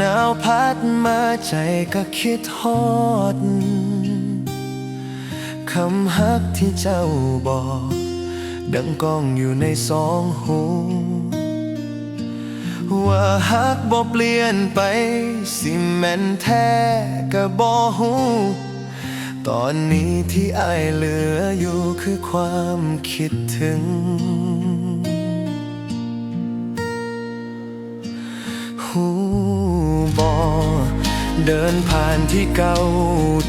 นาวพัดมาใจก็คิดฮอด คำฮักที่เจ้าบอก ดังก้องอยู่ในสองหู ว่าฮักบ่เปลี่ยนไป สิแม่นแท้ก็บ่ฮู้ตอนนี้ที่อายเหลืออยู่คือความคิดถึง เดินผ่านที่เก่า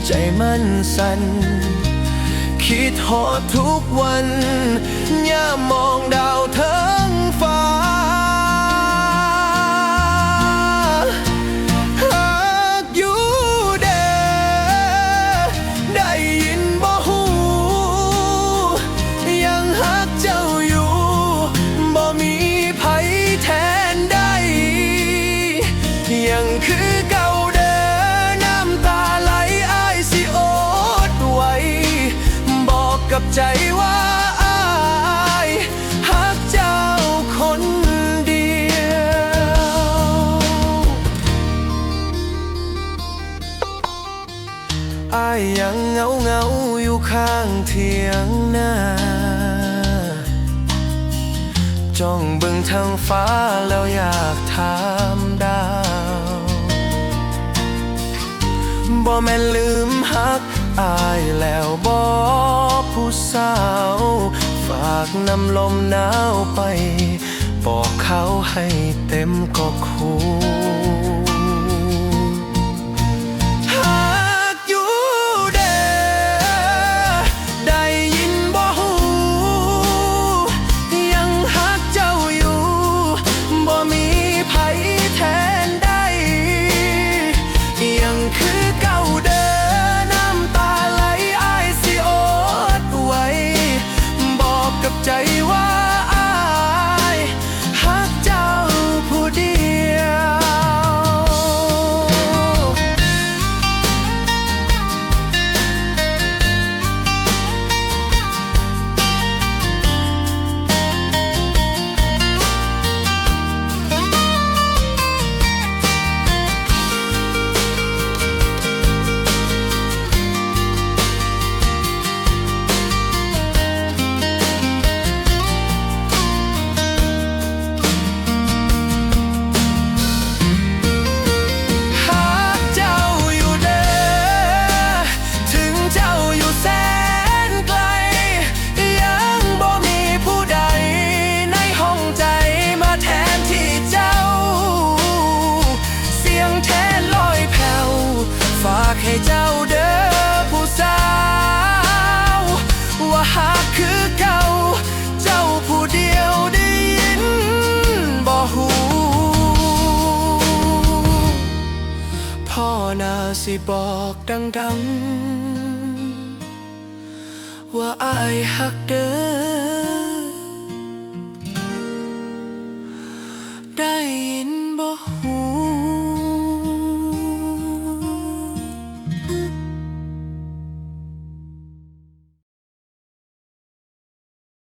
ใจมันสั่นคิดหอทุกวันย่ามอง อายยังเหงาเหงาอยู่ข้างเทียงหน้า จ้องเบิ่งทางฟ้าแล้วอยากถามดาวบ่แม่นลืมฮักอายแล้วบ่ผู้สาว ฝากน้ำลมหนาวไป บอกเขาให้เต็มก็คู คือเก่า เจ้าผู้เดียวได้ยินบ่หูพ่อนาสิบอกดังๆ ว่าอายหักเด้อ